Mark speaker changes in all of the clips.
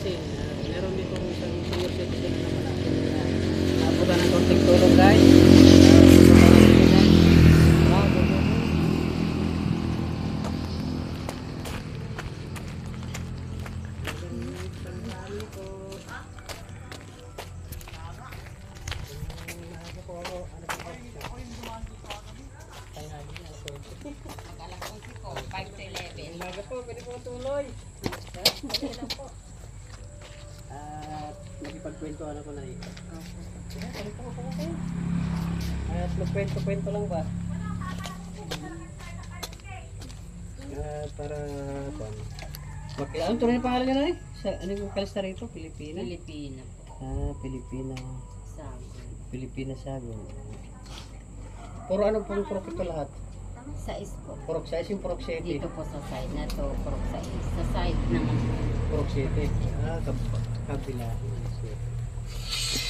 Speaker 1: kasi uh, meron dito isang senior citizen na malaki na naabutan ng konting tulong guys. Umaga po, pwede po tuloy. Lang po. At nakipagkwentuhan ako na ito. Po ako kayo. At magkwento-kwento lang ba? At para, kwan. Mag, ano tunay na pangalan niya na eh? Sa, ano yung kalista rito? Pilipina?
Speaker 2: Pilipina po.
Speaker 1: Ah, Pilipina.
Speaker 2: Sabi.
Speaker 1: Pilipina Sagon. Puro ano pong purok ito lahat?
Speaker 2: Sa is po.
Speaker 1: Purok size yung purok 7.
Speaker 2: Dito po sa side na to, purok sa is. Sa side naman po.
Speaker 1: Purok 7. Ah, kab kabila.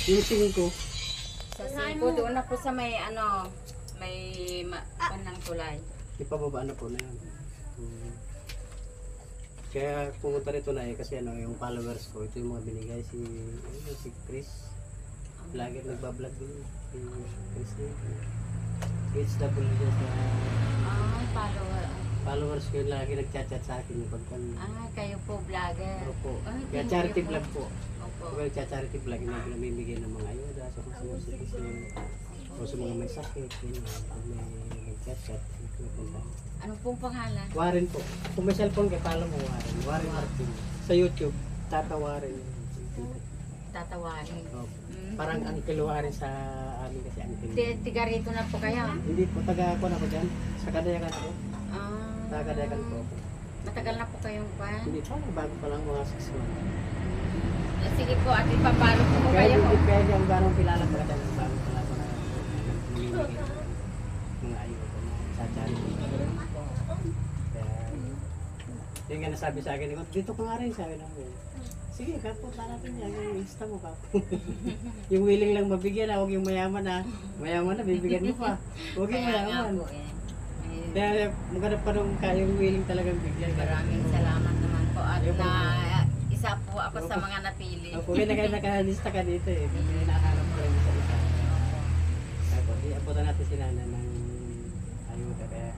Speaker 1: Yung 5.
Speaker 2: Sa side po, doon na po sa may ano, may ma- panang tulay.
Speaker 1: Ipababa na po na yun. Hmm. Kaya pumunta rito na eh kasi ano yung followers ko, ito yung mga binigay si ano, si Chris. Lagi nagbablog din si Chris eh. Chris dyan sa. Followers ko yung lagi nagchat-chat sa akin yung pagkan
Speaker 2: Ah, kayo po vlogger.
Speaker 1: Opo.
Speaker 2: Ay,
Speaker 1: Kaya charity
Speaker 2: po.
Speaker 1: vlog po.
Speaker 2: Opo.
Speaker 1: Well, charity vlog na namimigay ng mga ayuda sa mga senior citizen o sa mga may sakit, yun, may nagchat-chat.
Speaker 2: Ano pong pangalan?
Speaker 1: Warren po. Kung may cellphone kayo, follow mo Warren. Warren Martin. Sa YouTube, Tata Warren.
Speaker 2: Tatawarin.
Speaker 1: Opo.
Speaker 2: Mm.
Speaker 1: Parang Uncle Warren sa amin kasi Uncle.
Speaker 2: Ti- Tiga rito na po kayo.
Speaker 1: Hindi po, taga ko na ko dyan. Sa Kadayakan po.
Speaker 2: Ah,
Speaker 1: Taga Kadayakan po ako.
Speaker 2: matagal na po kayong pan.
Speaker 1: Hindi pa, bago pa lang mga 6 months.
Speaker 2: Ah, Sige po, at ipapalo po
Speaker 1: Kaya
Speaker 2: kayo.
Speaker 1: hindi pwede ang ganong kilala pa dyan. Bago pa lang ako na namimigay ng mga ayuda na sa charity. Kaya, yun nga nasabi sa akin, dito ka nga rin, sabi ako. Sige, kapunta natin yan, yung insta mo ka. yung willing lang mabigyan na, huwag yung mayaman na. Mayaman na, bibigyan mo pa. Huwag yung
Speaker 2: Kaya nga
Speaker 1: mayaman.
Speaker 2: po eh.
Speaker 1: Kaya maganda pa nung kayong willing talagang bigyan.
Speaker 2: Maraming salamat naman po at
Speaker 1: Ayun
Speaker 2: na isa po ako sa mga napili.
Speaker 1: Opo, kaya naka, nakalista ka dito eh. Kasi nakahanap ko rin sa isa. Tapos, iabutan natin si Nana ng ayuda. Kaya,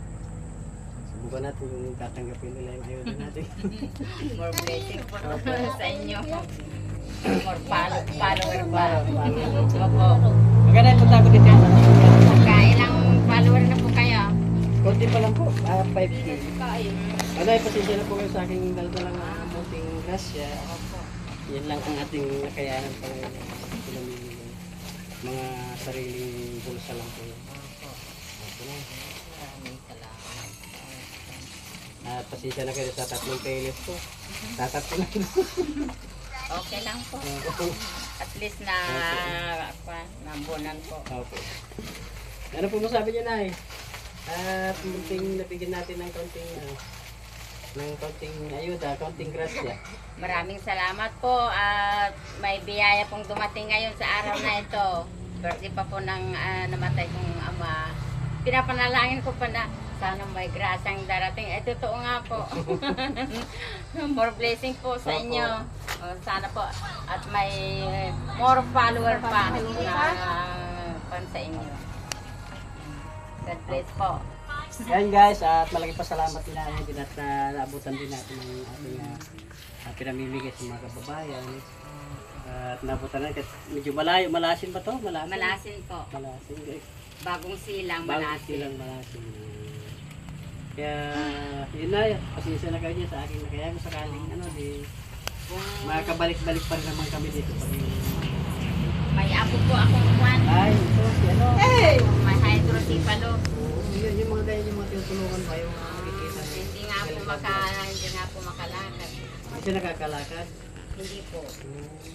Speaker 1: subukan natin kung tatanggapin nila yung ayuda natin.
Speaker 2: More blessing po sa inyo. More follow, follower pa.
Speaker 1: Maganda yung punta ko dito. 5K. Ano, pasensya na po kayo sa aking daldalang uh, munting grasya. Yan lang ang ating nakayanan pa ngayon. Mga sariling bulsa lang po na.
Speaker 2: Salamat.
Speaker 1: At pasensya na kayo sa tatlong playlist ko. Tatatlo lang.
Speaker 2: Okay lang po. At least na pa, nambunan po.
Speaker 1: okay. Ano po masabi niyo na eh? At munting nabigyan natin ng konting ano, ng konting ayuda, konting grasya.
Speaker 2: Maraming salamat po at may biyaya pong dumating ngayon sa araw na ito. Birthday pa po ng ah, namatay kong ama. Pinapanalangin ko pa na sana may grasyang darating. Eh, totoo nga po. more blessing po sa inyo. Sana po. At may more follower pa na pan sa inyo. God bless po.
Speaker 1: Yan guys, at malaking pasalamat din namin din at uh, naabutan din natin ng ating uh, pinamimigay sa mga kababayan. at naabutan natin, medyo malayo, malasin ba to? Malasin?
Speaker 2: Malasin po.
Speaker 1: Malasin guys.
Speaker 2: Bagong silang
Speaker 1: Bago
Speaker 2: malasin.
Speaker 1: silang malasin. Kaya, yun na, pasensya na kayo dyan sa akin. Kaya kung sakaling ano, di,
Speaker 2: Kung
Speaker 1: makakabalik-balik pa rin naman kami dito. Pag,
Speaker 2: may apo po akong kwan.
Speaker 1: ay, ito, si ano.
Speaker 2: May
Speaker 1: Oo, yun, yung mga ganyan, yung mga tinutulungan ba, yung mga nakikita.
Speaker 2: Ah, Hindi nga po maka, hindi nga po makalakad.
Speaker 1: Hindi nakakalakad.
Speaker 2: Hindi po.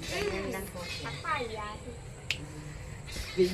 Speaker 2: Ganyan lang po siya.